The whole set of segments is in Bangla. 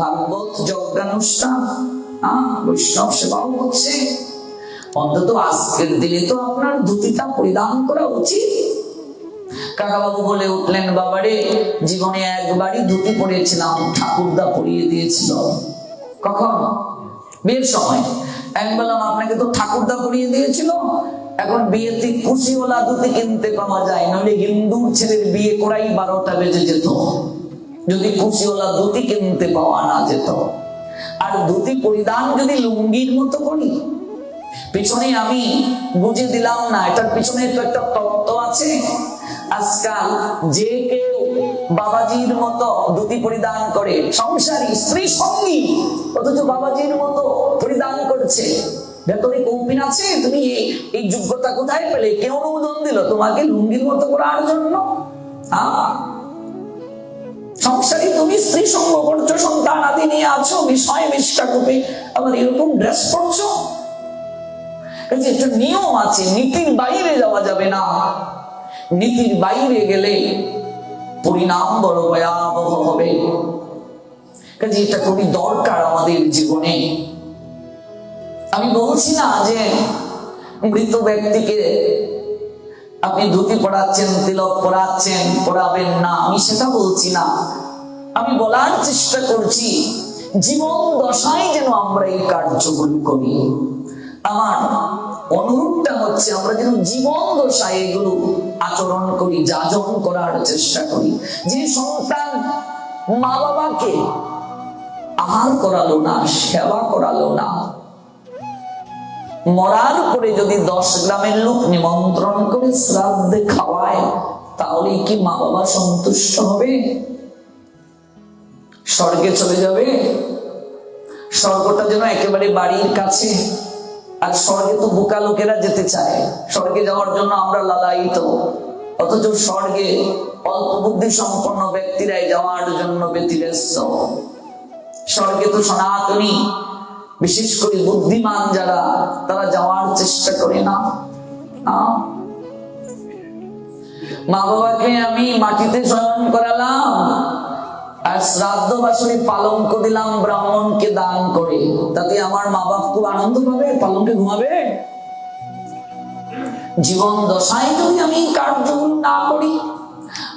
ভাগবত যজ্ঞানুষ্ঠান বৈষ্ণব সেবাও হচ্ছে। অন্তত আজকের দিনে তো আপনার ধুতিটা পরিধান করা উচিত। কাকাবাবু বলে উঠলেন, বাবারে, জীবনে একবারই ধুতি পরিয়েছিলাম ঠাকুরদা পরিয়ে দিয়েছিল। কখন? বিয়ের সময়। আমি বললাম, আপনাকে তো ঠাকুরদা পরিয়ে দিয়েছিল। এখন বিয়েতে খুশিওয়ালা ধুতি কিনতে পাওয়া যায়। নইলে হিন্দু ছেলের বিয়ে করাই বারোটা বেজে যেত। যদি খুশিওয়ালা ধুতি কিনতে পাওয়া না যেত, আর ধুতি পরিধান যদি লুঙ্গির মতো করি? পিছনে আমি বুঝে দিলাম না, এটার পিছনে তো একটা তত্ত্ব আছে। আজকাল যে কেউ বাবাজির মতো ধুতি পরিধান করে, সংসারী, স্ত্রী, সঙ্গী, অথচ বাবাজির মতো পরিধান করছে। ভেতরে কৌপিন আছে? তুমি এই যোগ্যতা কোথায় পেলে? কেউ অনুমোদন দিল তোমাকে লুঙ্গির মতো করার জন্য? হ্যাঁ সংসারী তুমি স্ত্রী সঙ্গ করছ সন্তান আদি নিয়ে আছো বিষয় মিষ্টা কূপে। আবার এরকম ড্রেস করছ একটা নিয়ম আছে, নীতির বাইরে যাওয়া যাবে না। নীতির বাইরে গেলে পরিণাম বড় ভয়াবহ হবে। কাজে এটা খুবই দরকার আমাদের জীবনে। আমি বলছি না যে মৃত ব্যক্তিকে আপনি ধুতি পড়াচ্ছেন তিলক পড়াচ্ছেন পড়াবেন না, আমি সেটা বলছি না। আমি বলার চেষ্টা করছি, জীবন দশায় যেন আমরা এই কার্যগুলো করি। আমার অনুরোধটা হচ্ছে আমরা যেন জীবন দশায় এগুলো আচরণ করি, যাজন করার চেষ্টা করি। যে সন্তান মা বাবাকে আহার করালো না, সেবা করালো না মরার পরে যদি দশ গ্রামের লোক নিমন্ত্রণ করে শ্রাদ্ধে খাওয়ায় তাহলে কি মা বাবা সন্তুষ্ট হবে? স্বর্গে চলে যাবে? স্বর্গটা যেন একেবারে বাড়ির কাছে। আর স্বর্গে তো বোকা লোকেরা যেতে চায়। স্বর্গে যাওয়ার জন্য আমরা লালায়িত। অথচ স্বর্গে অল্প বুদ্ধি সম্পন্ন ব্যক্তিরাই যাওয়ার জন্য ব্যতিব্যস্ত। স্বর্গে তো সনাতনী বিশেষ করে বুদ্ধিমান যারা, তারা যাওয়ার চেষ্টা করে না। মা বাবাকে আমি মাটিতে শয়ন করালাম। আর শ্রাদ্ধ বাসনে পালঙ্ক দিলাম, ব্রাহ্মণকে দান করে। তাতে আমার মা বাপ খুব আনন্দ পাবে, পালঙ্কে ঘুমাবে। জীবন দশায় যদি আমি কার্যগুলো না করি,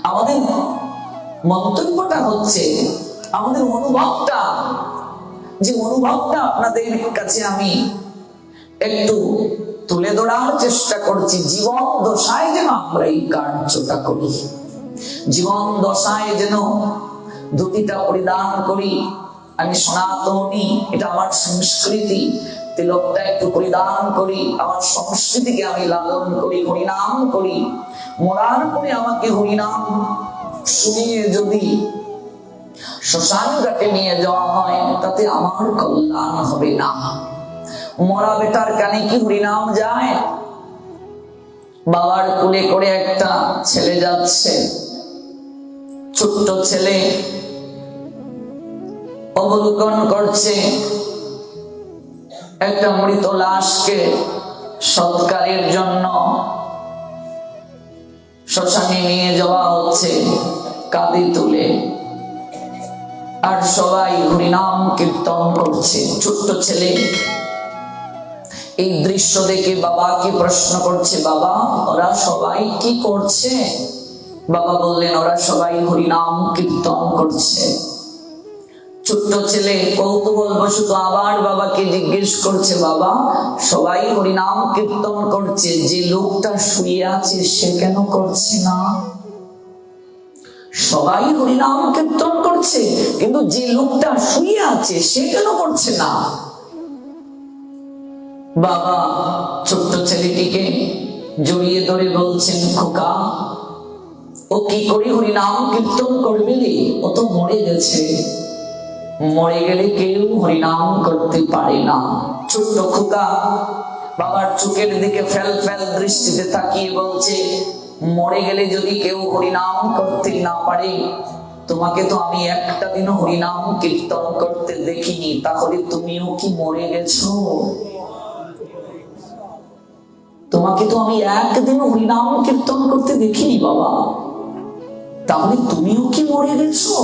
আমাদের মন্তব্যটা হচ্ছে, আমাদের অনুভবটা যে অনুভবটা আপনাদের কাছে আমি একটু তুলে ধরার চেষ্টা করছি। জীবন দশায় যেন আমরা এই কার্যটা করি। জীবন দশায় যেন ধুতিটা পরিধান করি। আমি সনাতনী, এটা আমার সংস্কৃতি। তিলকটা একটু পরিধান করি। আমার সংস্কৃতিকে আমি লালন করি, হরিনাম করি। মরার পরে আমাকে হরিনাম শুনিয়ে যদি শ্মশান ঘাটে নিয়ে যাওয়া হয়, তাতে আমার কল্যাণ হবে না। মরা বেটার কানে কি হরিনাম যায়? বাবার কুলে করে একটা ছেলে যাচ্ছে। ছোট্ট ছেলে অবলোকন করছে। একটা মৃত লাশকে সৎকারের জন্য শ্মশানে নিয়ে যাওয়া হচ্ছে কাঁদে তুলে। আর সবাই হরিনাম কীর্তন করছে, ছোট্ট ছেলে। এই দৃশ্য দেখে বাবাকে প্রশ্ন করছে, বাবা, ওরা সবাই কি করছে? বাবা বললেন, ওরা সবাই হরিনাম কীর্তন করছে। ছোট্ট ছেলে কৌতূহল বশত আবার বাবাকে জিজ্ঞেস করছে, বাবা, সবাই হরিনাম কীর্তন করছে, যে লোকটা শুয়ে আছে সে কেন করছে না? সবাই হরিনাম কীর্তন করছে, কিন্তু যে লোকটা শুয়ে আছে, সে কেন করছে না? বাবা, ছোট্ট ছেলেটিকে জড়িয়ে ধরে বলছেন, খোকা, ও কি করে হরিনাম কীর্তন করবে ও তো মরে গেছে। মরে গেলে কেউ হরিনাম করতে পারে না। ছোট্ট খোকা, বাবার চোখের দিকে ফেল ফেল দৃষ্টিতে তাকিয়ে বলছে মরে গেলে যদি কেউ হরিনাম করতে না পারে, তোমাকে তো আমি একটা দিনও হরিনাম কীর্তন করতে দেখিনি, তাহলে তুমিও কি মরে গেছো? তোমাকে তো আমি একদিনও হরিনাম কীর্তন করতে দেখিনি, বাবা। তাহলে তুমিও কি মরে গেছো?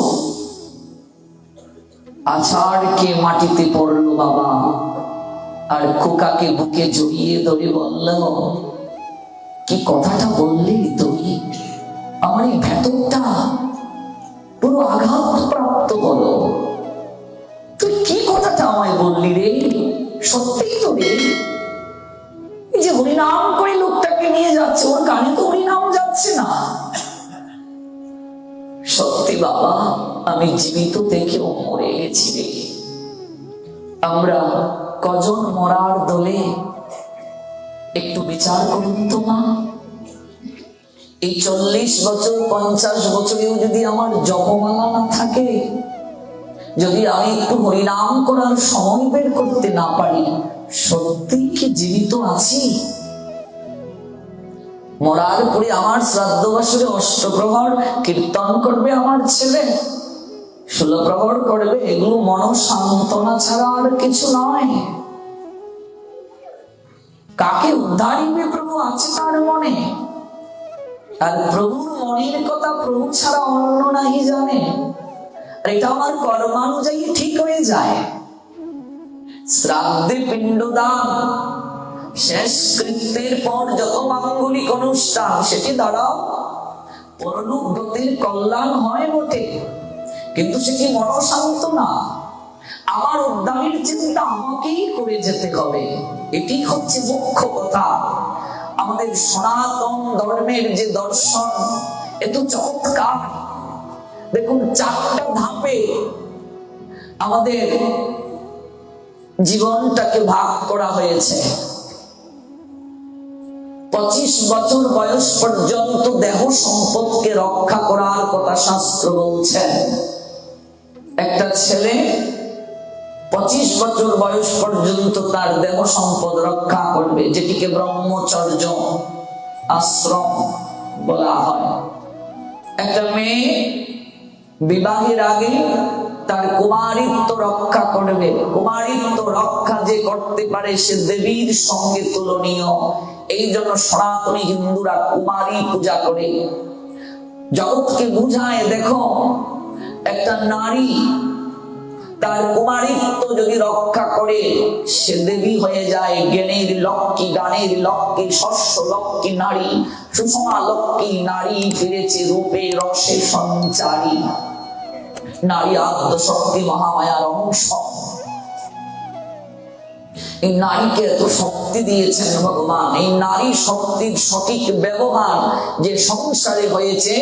আছাড়কে মাটিতে পড়ল বাবা, আর খোকাকে বুকে জড়িয়ে ধরে বলল কি কথাটা বললি তুই আমার এই ভেতরটা পুরো আঘাত প্রাপ্ত হলো। তুই কি কথাটা আমায় বললি রে? সত্যিই তো রে। যে হরিনাম করে লোকটাকে নিয়ে যাচ্ছে, ওর কানে তো হরিনাম যাচ্ছে না। সত্যি বাবা, আমি জীবিত দেখেও মরে গেছি রে। আমরা কজন মরার দলে একটু বিচার করুন তো মা। এই চল্লিশ বছর, পঞ্চাশ বছরেও যদি আমার জপমালা না থাকে, যদি আমি একটু হরিনাম করার সময় বের করতে না পারি, সত্যি কি জীবিত আছি? মরার পরে আমার শ্রাদ্ধ বাসরে অষ্টপ্রহর কীর্তন করবে আমার ছেলে। ষোলপ্রহর করবে, এগুলো মন সান্ত্বনা ছাড়া আর কিছু নয়। কাকে উদ্ধারিবে প্রভু আছে তার মনে? আর প্রভুর মনের কথা প্রভু ছাড়া অন্য নাহি জানে। আর এটা আমার কর্মানুযায়ী ঠিক হয়ে যায়। শ্রাদ্ধে পিণ্ডদান। শেষ কৃত্যের পর যত মাঙ্গলিক অনুষ্ঠান, সেটি দ্বারাও পরলোক কল্যাণ হয় বটে। কিন্তু সেটি মনশান্ত না? আমার উদ্যানের চিন্তা আমাকেই করে যেতে হবে। এটি হচ্ছে মুখ্য কথা। আমাদের সনাতন ধর্মের যে দর্শন এত চমৎকার। দেখুন, চারটা ধাপে আমাদের জীবনটাকে ভাগ করা হয়েছে। পঁচিশ বছর বয়স পর্যন্ত দেহ সম্পদকে রক্ষা করার কথা শাস্ত্র বলছেন একটা ছেলে পঁচিশ বছর বয়স পর্যন্ত তার দেহ সম্পদ রক্ষা করবে, যেটিকে ব্রহ্মচর্য আশ্রম বলা হয়। একটা মেয়ে বিবাহের আগে তার কুমারিত্ব রক্ষা করবে। কুমারিত্ব রক্ষা যে করতে পারে, সে দেবীর সঙ্গে তুলনীয়। এই জন্য সনাতনী হিন্দুরা কুমারী পূজা করে। জগৎকে বুঝায়, দেখো, একটা নারী তার কুমারিত্ব যদি রক্ষা করে, সে দেবী হয়ে যায় জ্ঞানের লক্ষ্মী গানের লক্ষ্মী শস্য লক্ষ্মী নারী, সুষমা লক্ষ্মী নারী ফিরেছে রূপে রসে সঞ্চারী। নারী আত্মশক্তি মহামায়ার অংশ। এই নারীকে এত শক্তি দিয়েছেন ভগবান। এই নারী শক্তির সঠিক ব্যবহার যে সংসারে হয়েছে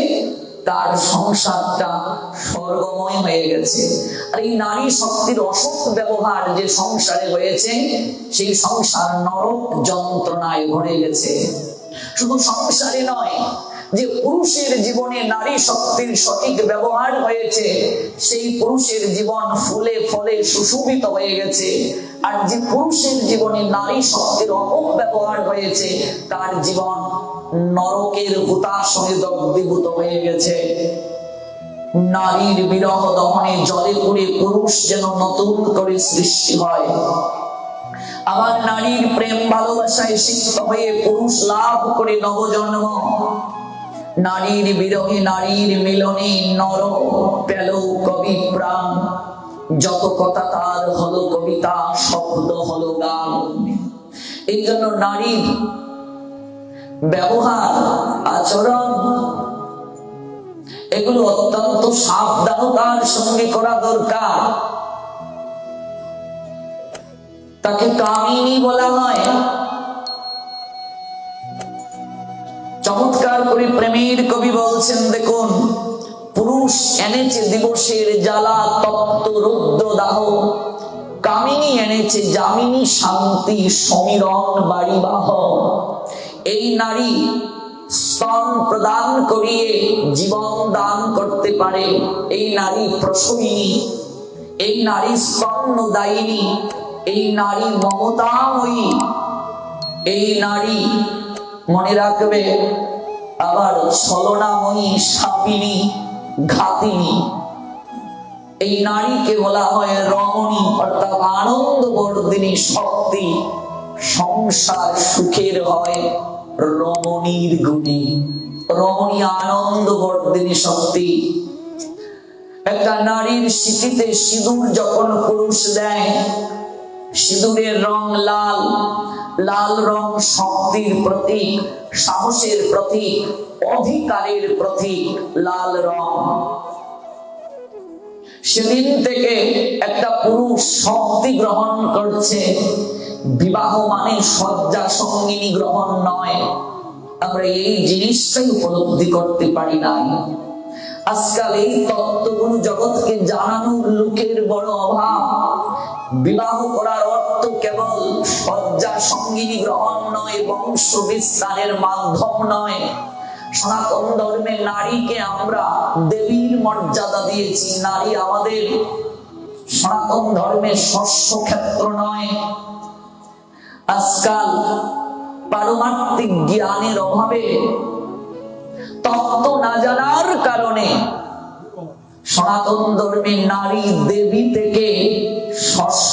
তার সংসারটা স্বর্গময় হয়ে গেছে। আর এই নারী শক্তির অসৎ ব্যবহার যে সংসারে হয়েছে, সেই সংসার নরক যন্ত্রণায় ভরে গেছে। শুধু সংসারে নয় যে পুরুষের জীবনে নারী শক্তির সঠিক ব্যবহার হয়েছে, সেই পুরুষের জীবন ফুলে ফলে সুশোভিত হয়ে গেছে। আর যে পুরুষের জীবনে নারী শক্তির অপব্যবহার হয়েছে, তার জীবন নরকের হুতাশনে দগ্ধীভূত হয়ে গেছে। নারীর বিরহ দহনে জলে পড়ে পুরুষ যেন নতুন করে সৃষ্টি হয়। আবার নারীর প্রেম ভালোবাসায় সিক্ত হয়ে পুরুষ লাভ করে নবজন্ম। নারীর বিরহে নারীর মিলনে নর পেল কবি প্রাণ। যত কথা তার হলো কবিতা, শব্দ হলো গান। এই জন্য নারীর ব্যবহার, আচরণ, এগুলো অত্যন্ত সাবধানতার সঙ্গে করা দরকার। তাকে কামিনী বলা হয়। চমৎকার করে প্রেমের কবি বলছেন, দেখুন, পুরুষ এনেছে দিবসের জ্বালা, তপ্ত রুদ্র দাহ। কামিনী এনেছে জামিনী শান্তি, সমীরণ বাড়িবাহ। এই নারী স্তন প্রদান করিয়ে জীবন দান করতে পারে। এই নারী প্রসবিনী এই নারী স্তন্যদায়িনী এই নারী মমতাময়ী, এই নারী মনে রাখবে, আবার ছলনাময়ী সাপিনী, ঘাতিনী। এই নারীকে বলা হয় রমণী, অর্থাৎ আনন্দ বর্ধিনী শক্তি। সংসার সুখের হয় রমণীর গুণে। রমণী আনন্দ বর্ধিনী শক্তি। একটা নারীর স্মৃতিতে সিঁদুর যখন পুরুষ দেয় সিঁদুরের রং লাল লাল রং শক্তির প্রতীক, সাহসের প্রতীক, অধিকারের প্রতীক, লাল রং। সেদিন থেকে একটা পুরুষ শক্তি গ্রহণ করছে। বিবাহ মানে শয্যা সঙ্গিনী গ্রহণ নয়। আমরা এই জিনিসটাই উপলব্ধি করতে পারি নাই। আজকাল এই তত্ত্বগুলো জগৎকে জানানোর লোকের বড় অভাব। বিবাহ করার অর্থ কেবল শয্যা সঙ্গিনী গ্রহণ নয়, বংশ বিস্তারের মাধ্যম নয়। সনাতন ধর্মে নারীকে আমরা দেবীর মর্যাদা দিয়েছি, নারী আমাদের সনাতন ধর্মের শস্য ক্ষেত্র নয়। আজকাল পারমার্থিক জ্ঞানের অভাবে তত্ত্ব না জানার কারণে সনাতন ধর্মে নারী দেবী থেকে শস্য